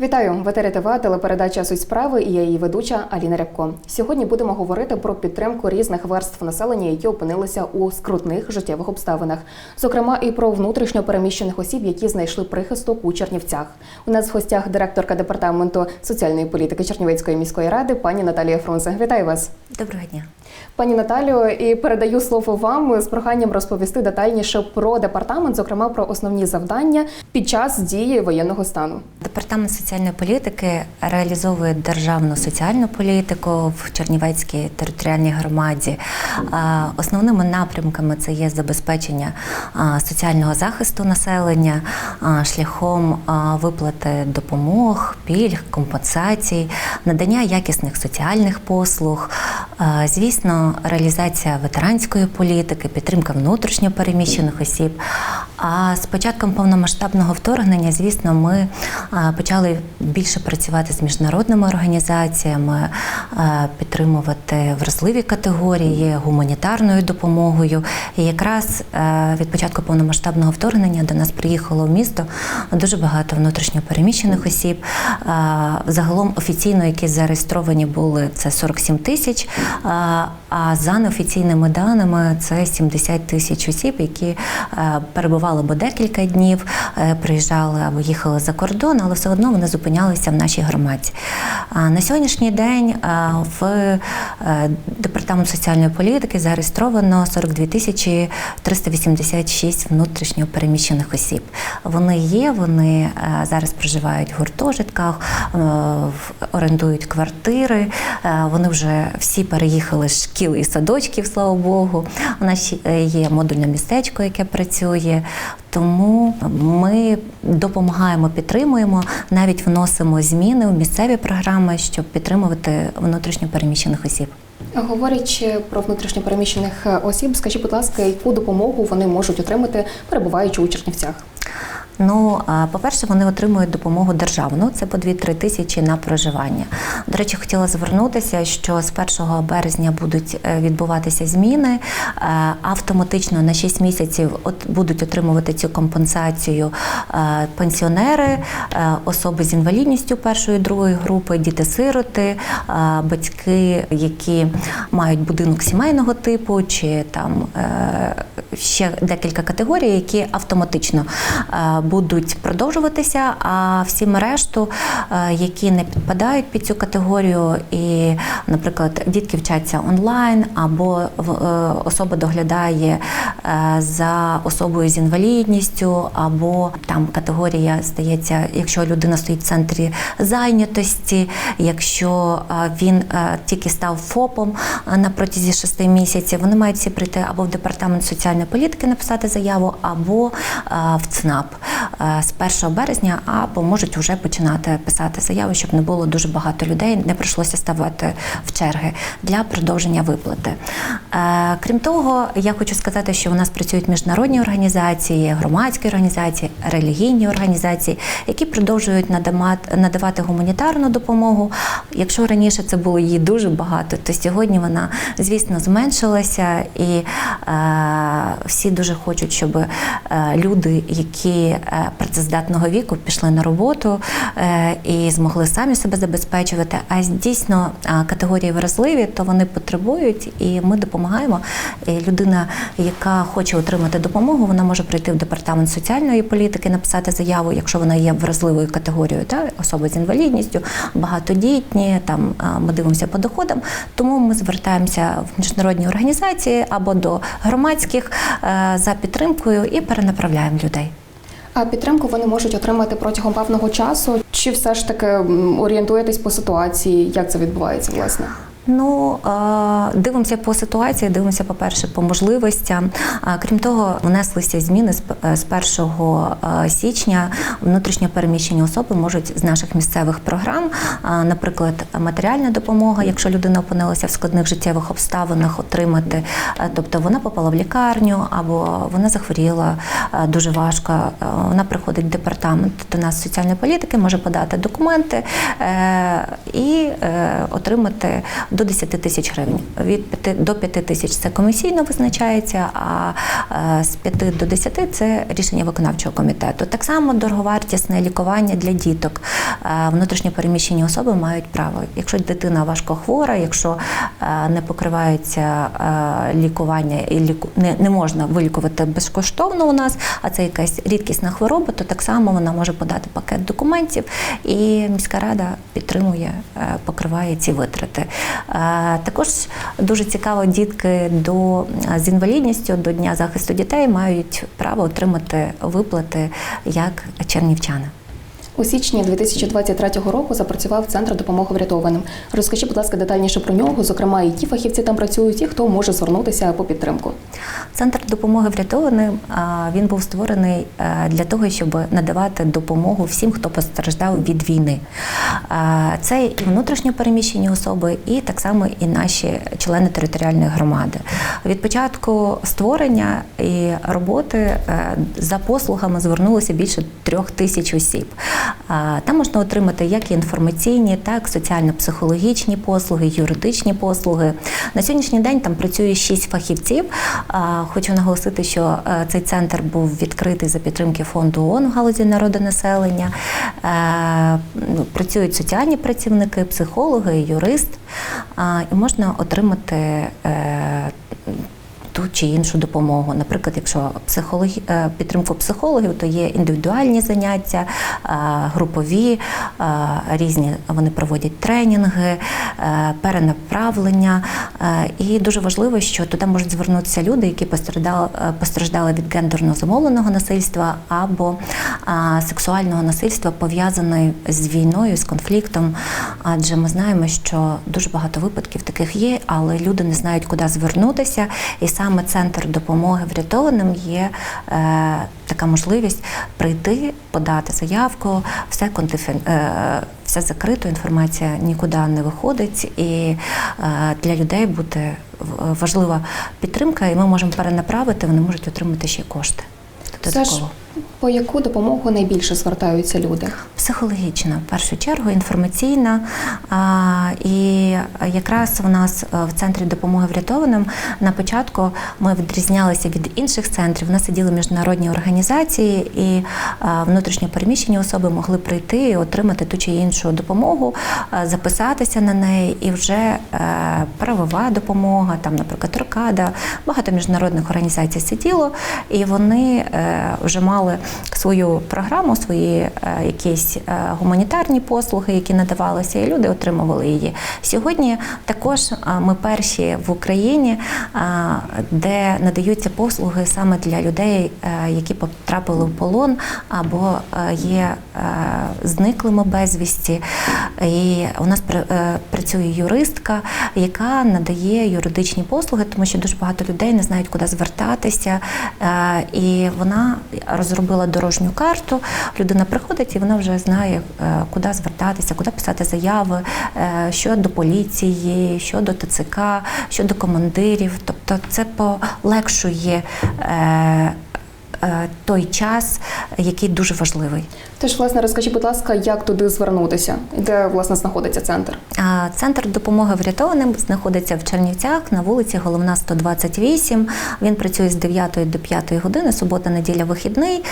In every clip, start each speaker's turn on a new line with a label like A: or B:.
A: Вітаю в етері ТВ, телепередача Суть справи і я її ведуча Аліна Рябко. Сьогодні будемо говорити про підтримку різних верств населення, які опинилися у скрутних життєвих обставинах, зокрема і про внутрішньо переміщених осіб, які знайшли прихисток у Чернівцях. У нас в гостях директорка департаменту соціальної політики Чернівецької міської ради, пані Наталія Фрунзе. Вітаю вас.
B: Доброго дня.
A: Пані Наталію, і передаю слово вам з проханням розповісти детальніше про департамент, зокрема про основні завдання під час дії воєнного стану.
B: Департамент соціальної політики реалізовує державну соціальну політику в Чернівецькій територіальній громаді. Основними напрямками це є забезпечення соціального захисту населення шляхом виплати допомог, пільг, компенсацій, надання якісних соціальних послуг. А, Реалізація ветеранської політики, підтримка внутрішньо переміщених осіб. А з початком повномасштабного вторгнення, звісно, ми почали більше працювати з міжнародними організаціями, підтримувати вразливі категорії гуманітарною допомогою. І якраз від початку повномасштабного вторгнення до нас приїхало в місто дуже багато внутрішньо переміщених осіб. Загалом офіційно, які зареєстровані були, це 47 тисяч. А, за неофіційними даними це 70 тисяч осіб, які е, перебували або декілька днів, е, приїжджали або їхали за кордон, але все одно вони зупинялися в нашій громаді. А На сьогоднішній день е, в департамент соціальної політики зареєстровано 42 тисячі 386 внутрішньо переміщених осіб. Вони є, вони зараз проживають в гуртожитках, орендують квартири. Вони вже всі переїхали з шкіл і садочків, слава Богу. У нас е, є модульне містечко, яке працює. Тому ми допомагаємо, підтримуємо, навіть вносимо зміни в місцеві програми, щоб підтримувати внутрішньо переміщених осіб.
A: Говорячи про внутрішньо переміщених е, осіб, скажіть, будь ласка, яку допомогу вони можуть отримати, перебуваючи у Чернівцях?
B: Ну, по-перше, вони отримують допомогу державну, це по 2-3 тисячі на проживання. До речі, хотіла звернутися, що з 1 березня будуть е, відбуватися зміни. Е, Автоматично на 6 місяців будуть отримувати цю компенсацію е, пенсіонери, особи з інвалідністю першої другої групи, діти-сироти, батьки, які мають будинок сімейного типу, чи там ще декілька категорій, які автоматично будуть продовжуватися. А всім решту, е, які не підпадають під цю категорію, і, наприклад, дітки вчаться онлайн, або е, особа доглядає е, за особою з інвалідністю, або там категорія здається, якщо людина стоїть в центрі зайнятості, якщо він тільки став ФОПом на протязі шести місяців, вони мають всі прийти або в департамент соціальної політики написати заяву, або в ЦНАП з 1 березня, або можуть вже починати писати заяву, щоб не було дуже багато людей, не прийшлося ставати в черги для продовження виплати. Е, Крім того, я хочу сказати, що у нас працюють міжнародні організації, громадські організації, релігійні організації, які продовжують надамат- надавати гуманітарну допомогу. Якщо раніше це було її дуже багато, то сьогодні вона, звісно, зменшилася, і е, всі дуже хочуть, щоб е, люди, які е, працездатного віку, пішли на роботу е, і змогли самі себе забезпечувати. А дійсно категорії вразливі, то вони потребують, і ми допомагаємо. І людина, яка хоче отримати допомогу, вона може прийти в департамент соціальної політики, написати заяву, якщо вона є вразливою категорією, та особи з інвалідністю, багатодітні. Там ми дивимося по доходам. Тому ми звертаємося в міжнародні організації або до громадських е, за підтримкою і перенаправляємо людей.
A: А підтримку вони можуть отримати протягом певного часу, чи все ж таки орієнтуєтесь по ситуації, як це відбувається, власне?
B: Ну е, дивимося по ситуації, дивимося, по-перше, по можливостям. Крім того, внеслися зміни з 1 е, січня. Внутрішньо переміщені особи можуть з наших місцевих програм, наприклад, матеріальна допомога, якщо людина опинилася в складних життєвих обставинах, отримати. Е, Тобто вона попала в лікарню або вона захворіла е, дуже важко. е, Вона приходить в департамент до нас соціальної політики, може подати документи е, і е, отримати до 10 тисяч гривень. Від 5 до 5 тисяч це комісійно визначається, а е, з 5 до 10 це рішення виконавчого комітету. Так само дороговартісне лікування для діток. Е, внутрішньо переміщені особи мають право. Якщо дитина важкохвора, якщо е, не покривається е, лікування і ліку не, можна вилікувати безкоштовно у нас, а це якась рідкісна хвороба, то так само вона може подати пакет документів, і міська рада підтримує, покриває ці витрати. Також дуже цікаво, дітки до з інвалідністю до Дня захисту дітей мають право отримати виплати як чернівчани.
A: У січні 2023 року запрацював центр допомоги врятованим. Розкажіть, будь ласка, детальніше про нього, зокрема, які фахівці там працюють і хто може звернутися по підтримку.
B: Центр допомоги врятованим він був створений е, для того, щоб надавати допомогу всім, хто постраждав від війни. Це і внутрішньо переміщені особи, і так само і наші члени територіальної громади. Від початку створення і роботи е, за послугами звернулося більше трьох тисяч осіб. Там можна отримати як інформаційні, так і соціально-психологічні послуги, юридичні послуги. На сьогоднішній день там працює шість фахівців. Хочу наголосити, що е, цей центр був відкритий за підтримки фонду ООН в галузі народонаселення. Е, ну, Працюють соціальні працівники, психологи, юрист. І можна отримати. Ту чи іншу допомогу. Наприклад, якщо психологі... е, підтримку психологів, то є індивідуальні заняття, е, групові, е, різні вони проводять тренінги, перенаправлення. І дуже важливо, що туди можуть звернутися люди, які постраждали, постраждали від гендерно замовленого насильства або сексуального насильства, пов'язаної з війною, з конфліктом. Адже ми знаємо, що дуже багато випадків таких є, але люди не знають, куди звернутися. І саме центр допомоги врятованим є е, така можливість прийти, подати заявку, все контифен, е, все закрито, інформація нікуди не виходить, і е, для людей буде важлива підтримка, і ми можемо перенаправити, вони можуть отримати ще кошти. Додатково.
A: По яку допомогу найбільше звертаються люди?
B: Психологічна, в першу чергу, інформаційна. І якраз у нас е, в центрі допомоги врятованим на початку ми відрізнялися від інших центрів. У нас сиділи міжнародні організації, і а, внутрішньо переміщені особи могли прийти і отримати ту чи іншу допомогу, записатися на неї, і вже е, правова допомога, там, наприклад, Рокада, багато міжнародних організацій сиділо, і вони е, вже мали свою програму, свої е, якісь е, гуманітарні послуги, які надавалися, і люди отримували її. Сьогодні також е, ми перші в Україні, де надаються послуги саме для людей, які потрапили в полон або є зниклими безвісті. І у нас працює юристка, яка надає юридичні послуги, тому що дуже багато людей не знають, куди звертатися. І вона розробила дорожню карту. Людина приходить і вона вже знає, е, куди звертатися, куди писати заяви, щодо що до поліції, що до ТЦК, що до командирів. Тобто це полегшує. Е, е, Той час, який дуже важливий.
A: Тож, власне, розкажіть, будь ласка, як туди звернутися, де власне знаходиться центр?
B: Центр допомоги врятованим знаходиться в Чернівцях на вулиці Головна 128. Він працює з 9 до 5 години, субота, неділя, вихідний.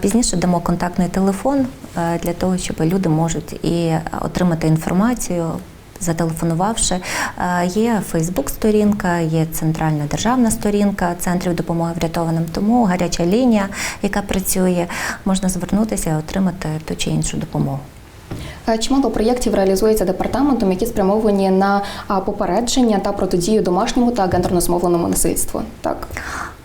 B: Пізніше дамо контактний телефон е, для того, щоб люди можуть і отримати інформацію. Зателефонувавши, Е, є Фейсбук-сторінка, є центральна державна сторінка центрів допомоги врятованим. Тому гаряча лінія, яка працює, можна звернутися і отримати ту чи іншу допомогу.
A: Е, Чимало проєктів реалізується департаментом, які спрямовані на попередження та протидію домашньому та гендерно змовленому насильству. Так.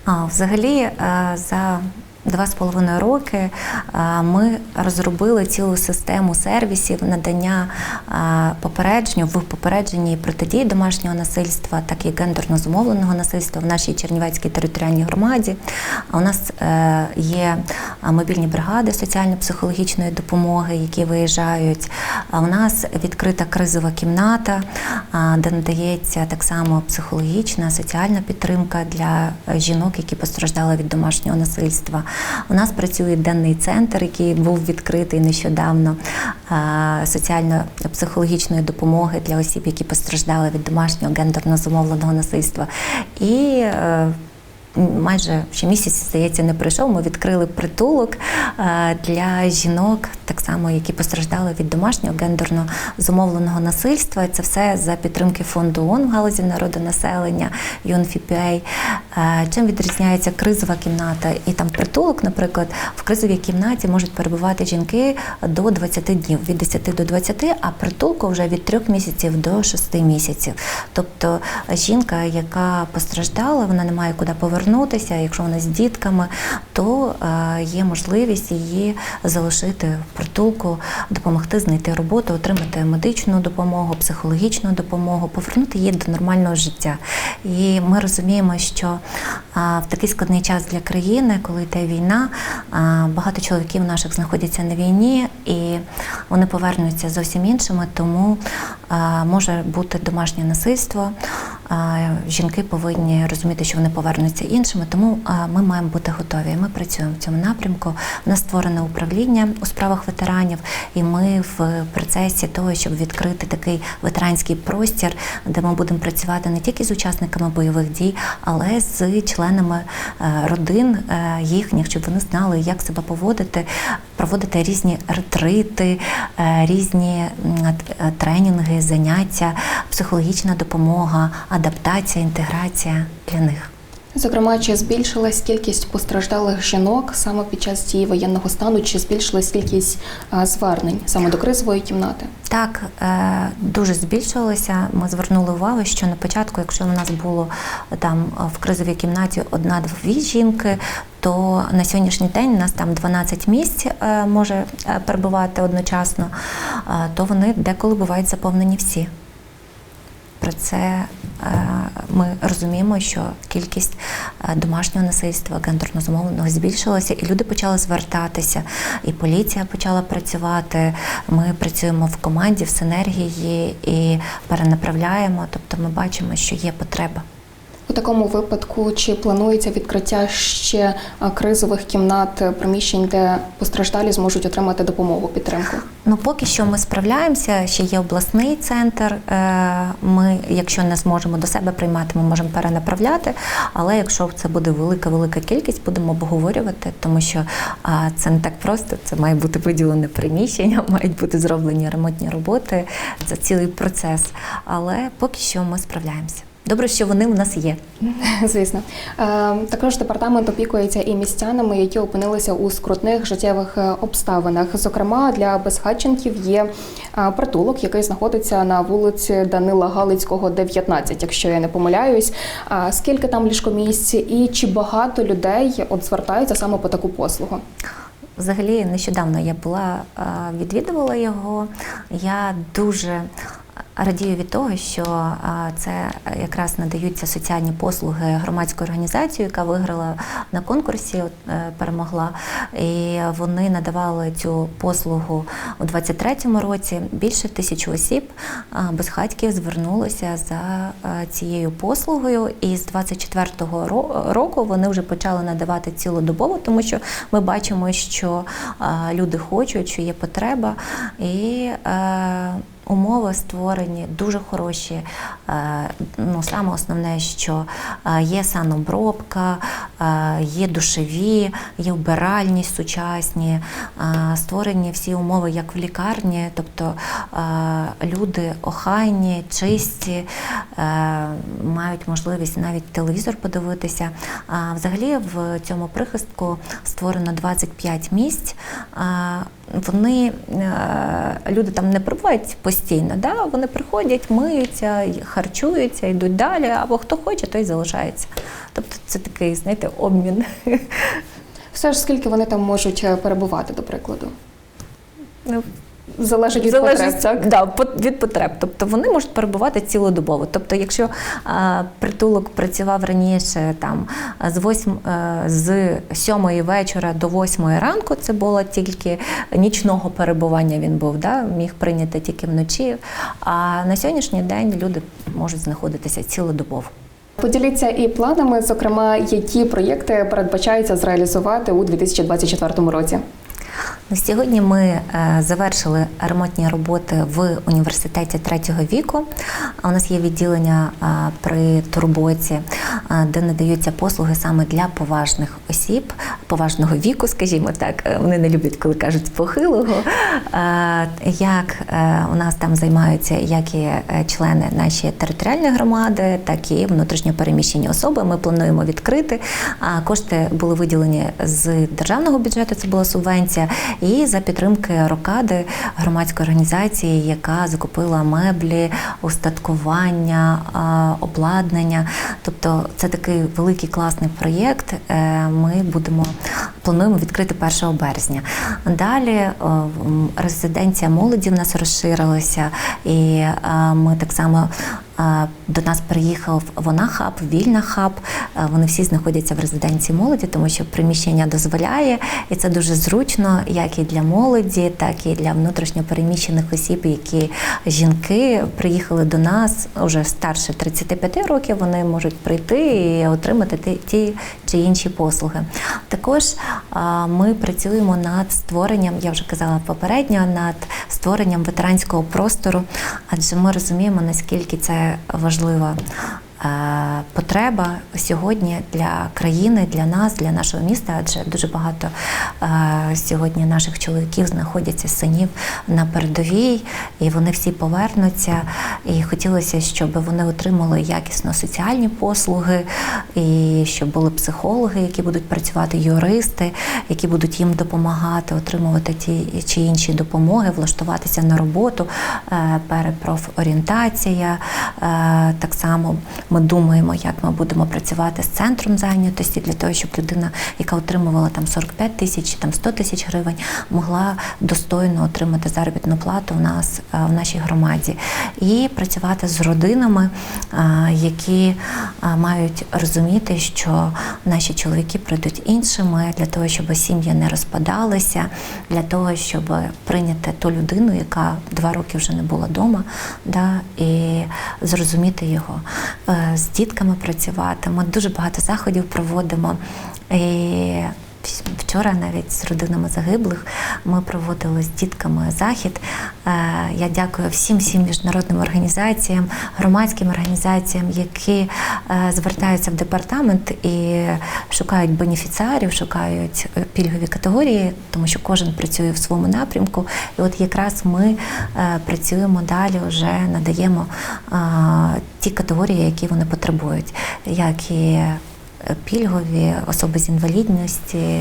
B: А, взагалі, е, за два з половиною роки е, ми розробили цілу систему сервісів надання е, попередження в попередженні протидії домашнього насильства, так і гендерно зумовленого насильства в нашій Чернівецькій територіальній громаді. У нас е, є мобільні бригади соціально-психологічної допомоги, які виїжджають. У нас відкрита кризова кімната, де надається так само психологічна, соціальна підтримка для жінок, які постраждали від домашнього насильства. У нас працює денний центр, який був відкритий нещодавно соціально-психологічної допомоги для осіб, які постраждали від домашнього гендерно зумовленого насильства. І е, майже ще місяць, здається, не пройшов. Ми відкрили притулок е, для жінок, так само, які постраждали від домашнього гендерно зумовленого насильства. Це все за підтримки фонду ООН в галузі народонаселення UNFPA. Е, Чим відрізняється кризова кімната і там притулок, наприклад, в кризовій кімнаті можуть перебувати жінки до 20 днів, від 10 до 20, а притулку вже від 3 місяців до 6 місяців. Тобто жінка, яка постраждала, вона не має куди повернутися. Якщо вона з дітками, то е, є можливість її залишити в притулку, допомогти знайти роботу, отримати медичну допомогу, психологічну допомогу, повернути її до нормального життя. І ми розуміємо, що а, в такий складний час для країни, коли йде війна, а, багато чоловіків наших знаходяться на війні і вони повернуться зовсім іншими, тому може бути домашнє насильство. Жінки повинні розуміти, що вони повернуться іншими, тому ми маємо бути готові. Ми працюємо в цьому напрямку. У нас створене управління у справах ветеранів, і ми в процесі того, щоб відкрити такий ветеранський простір, де ми будемо працювати не тільки з учасниками бойових дій, але з членами е, родин е, їхніх, щоб вони знали, як себе поводити, проводити різні ретрити, е, різні тренінги, заняття, психологічна допомога, адаптація, інтеграція для них.
A: Зокрема, чи збільшилась кількість постраждалих жінок саме під час дії воєнного стану, чи збільшилась кількість звернень саме до кризової кімнати?
B: Так, е, дуже збільшилося. Ми звернули увагу, що на початку, якщо у нас було там в кризовій кімнаті одна-дві жінки, то на сьогоднішній день у нас там 12 місць е, може е, перебувати одночасно, то вони деколи бувають заповнені всі. Про це ми розуміємо, що кількість е, домашнього насильства гендерно зумовленого збільшилася, і люди почали звертатися, і поліція почала працювати. Ми працюємо в команді, в синергії і перенаправляємо. Тобто ми бачимо, що є потреба.
A: У такому випадку чи планується відкриття ще кризових кімнат е, приміщень, де постраждалі зможуть отримати допомогу, підтримку?
B: Ну, поки що ми справляємося. Ще є обласний центр. Е, Ми, якщо не зможемо до себе приймати, ми можемо перенаправляти. Але якщо це буде велика велика кількість, будемо обговорювати, тому що це не так просто. Це має бути виділене приміщення, мають бути зроблені ремонтні роботи. Це цілий процес. Але поки що ми справляємося. Добре, що вони у нас є.
A: Звісно, Е, також департамент опікується і містянами, які опинилися у скрутних життєвих е, обставинах. Зокрема, для безхатченків є е, притулок, який знаходиться на вулиці Данила Галицького, 19, якщо я не помиляюсь. Скільки там ліжкомісць і чи багато людей от звертаються саме по таку послугу?
B: Взагалі, нещодавно я була відвідувала його. Я дуже радію від того, що це якраз надаються соціальні послуги громадської організації, яка виграла на конкурсі, е, перемогла. І вони надавали цю послугу у 23-му році. Більше тисячі осіб безхатьків звернулося за е, цією послугою. І з 24-го року вони вже почали надавати цілодобово, тому що ми бачимо, що люди хочуть, що є потреба, і е, умови створені дуже хороші. Е, ну, саме основне, що е, є санобробка, е, є душеві, є вбиральні сучасні, створені всі умови, як в лікарні, тобто люди охайні, чисті, мають можливість навіть телевізор подивитися. Взагалі в цьому прихистку створено 25 місць. Вони е, люди там не прибувають постійно, да? вони приходять, миються, харчуються, йдуть далі, або хто хоче, той залишається. Тобто це такий, знаєте, обмін.
A: Все ж скільки вони там можуть е, перебувати, до прикладу? Залежить від
B: Залежить
A: потреб, так?
B: Да, від потреб. Тобто вони можуть перебувати цілодобово. Тобто, якщо а, притулок працював раніше там з 8, е, з 7 вечора до 8 ранку, це було тільки нічного перебування. Він був, да, міг прийняти тільки вночі. А на сьогоднішній день люди можуть знаходитися цілодобово.
A: Поділіться і планами, зокрема, які проєкти передбачається зреалізувати у 2024 році.
B: Ну, Сьогодні ми е, завершили ремонтні роботи в університеті третього віку. А У нас є відділення е, при турботі, е, де надаються послуги саме для поважних осіб, поважного віку, скажімо так. Вони не люблять, коли кажуть похилого. Як у нас там займаються як і члени нашої територіальної громади, так і внутрішньо переміщені особи. Ми плануємо відкрити. А кошти були виділені з державного бюджету. Це була субвенція, і за підтримки Рокади громадської організації, яка закупила меблі, устаткування, обладнання. Тобто, це такий великий класний проєкт. Е, Ми будемо плануємо відкрити 1 березня. Далі е, резиденція молоді в нас розширилася, і е, ми так само. До нас приїхав вона хаб, вільна хаб. Вони всі знаходяться в резиденції молоді, тому що приміщення дозволяє, і це дуже зручно, як і для молоді, так і для внутрішньо переміщених осіб, які жінки приїхали до нас уже старше 35 років. Вони можуть прийти і отримати ті чи інші послуги. Також ми працюємо над створенням, я вже казала попередньо, над створенням ветеранського простору, адже ми розуміємо, наскільки це важлива потреба сьогодні для країни, для нас, для нашого міста, адже дуже багато е, сьогодні наших чоловіків знаходяться синів на передовій, і вони всі повернуться. І хотілося, щоб вони отримали якісно соціальні послуги, і щоб були психологи, які будуть працювати, юристи, які будуть їм допомагати отримувати ті чи інші допомоги, влаштуватися на роботу, е, перепрофорієнтація. Е, Так само ми думаємо, як ми будемо працювати з центром зайнятості для того, щоб людина, яка отримувала там 45 тисяч, там 100 тисяч гривень, могла достойно отримати заробітну плату у нас е, в нашій громаді, і працювати з родинами, е, які е, мають розуміти, що наші чоловіки прийдуть іншими для того, щоб сім'ї не розпадалися, для того, щоб прийняти ту людину, яка два роки вже не була вдома, да, і зрозуміти його. З дітками працювати. Ми дуже багато заходів проводимо. І Вчора навіть з родинами загиблих ми проводили з дітками захід. Е, Я дякую всім всім міжнародним організаціям, громадським організаціям, які е, звертаються в департамент і шукають бенефіціарів, шукають е, пільгові категорії, тому що кожен працює в своєму напрямку. І от якраз ми працюємо далі, вже надаємо ті категорії, які вони потребують, як і пільгові, особи з інвалідності.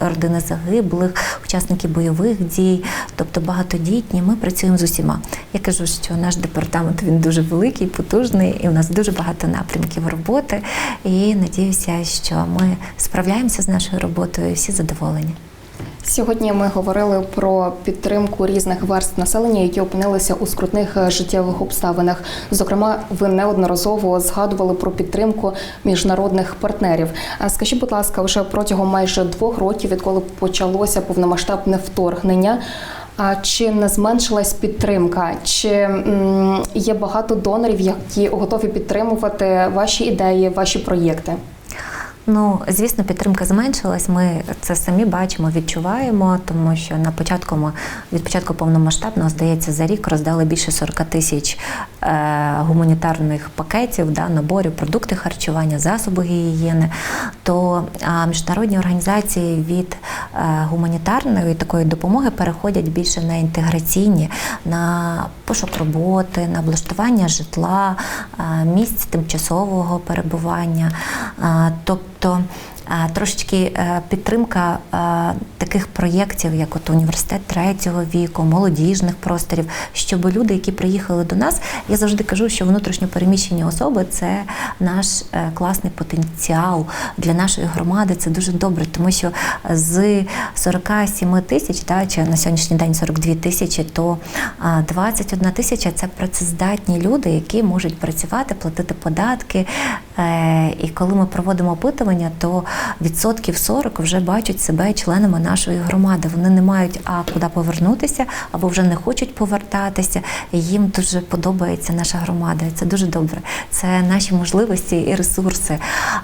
B: Родини загиблих, учасники бойових дій, тобто багатодітні. Ми працюємо з усіма. Я кажу, що наш департамент він дуже великий, потужний, і у нас дуже багато напрямків роботи. І надіюся, що ми справляємося з нашою роботою, і всі задоволені.
A: Сьогодні ми говорили про підтримку різних верств населення, які опинилися у скрутних е, життєвих обставинах. Зокрема, ви неодноразово згадували про підтримку міжнародних партнерів. А скажіть, будь ласка, вже протягом майже двох років, відколи почалося повномасштабне вторгнення. А чи не зменшилась підтримка? Чи є багато донорів, які готові підтримувати ваші ідеї, ваші проєкти?
B: Ну, звісно, підтримка зменшилась. Ми це самі бачимо, відчуваємо, тому що на початку від початку повномасштабного, здається, за рік роздали більше 40 тисяч е, гуманітарних пакетів, да, наборів, продукти харчування, засоби гігієни. То а, міжнародні організації від е, гуманітарної такої допомоги переходять більше на інтеграційні, на пошук роботи, на облаштування житла, е, місць тимчасового перебування. Е, Тобто е, трошечки е, підтримка е, таких проєктів, як от університет третього віку, молодіжних просторів, щоб люди, які приїхали до нас, я завжди кажу, що внутрішньо переміщені особи це наш е, класний потенціал для нашої громади. Це дуже добре, тому що з 47 тисяч, та чи на сьогоднішній день 42 тисячі, то а, 21 тисяча це працездатні люди, які можуть працювати, платити податки. І коли ми проводимо опитування, то відсотків 40 вже бачать себе членами нашої громади. Вони не мають а куди повернутися, або вже не хочуть повертатися. Їм дуже подобається наша громада. І Це дуже добре. Це наші можливості і ресурси.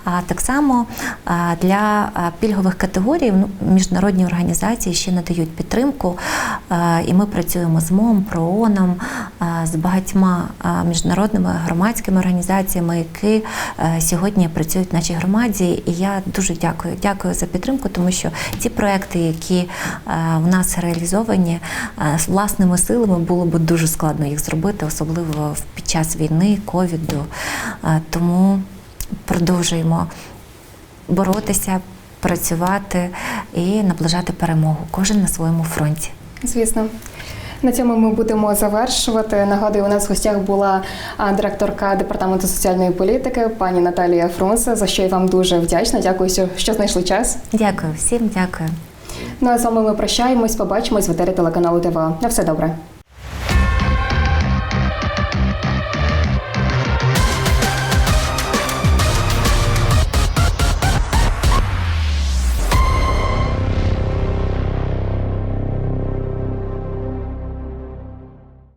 B: А так само для пільгових категорій ну, міжнародні організації ще надають підтримку. І ми працюємо з МОМ, ПРООНом, з багатьма міжнародними громадськими організаціями, які е, сьогодні працюють в нашій громаді. І я дуже дякую. Дякую за підтримку, тому що ці проекти, які е, в нас реалізовані е, з власними силами, було б дуже складно їх зробити, особливо під час війни, ковіду. Е, Тому продовжуємо боротися, працювати і наближати перемогу. Кожен на своєму фронті.
A: Звісно. На цьому ми будемо завершувати. Нагадую, у нас в гостях була директорка департаменту соціальної політики, пані Наталія Фрунзе, за що я вам дуже вдячна. Дякую, що- знайшли час.
B: Дякую всім, дякую.
A: Ну а з вами ми прощаємось. Побачимось в етері телеканалу ТВА. На все добре.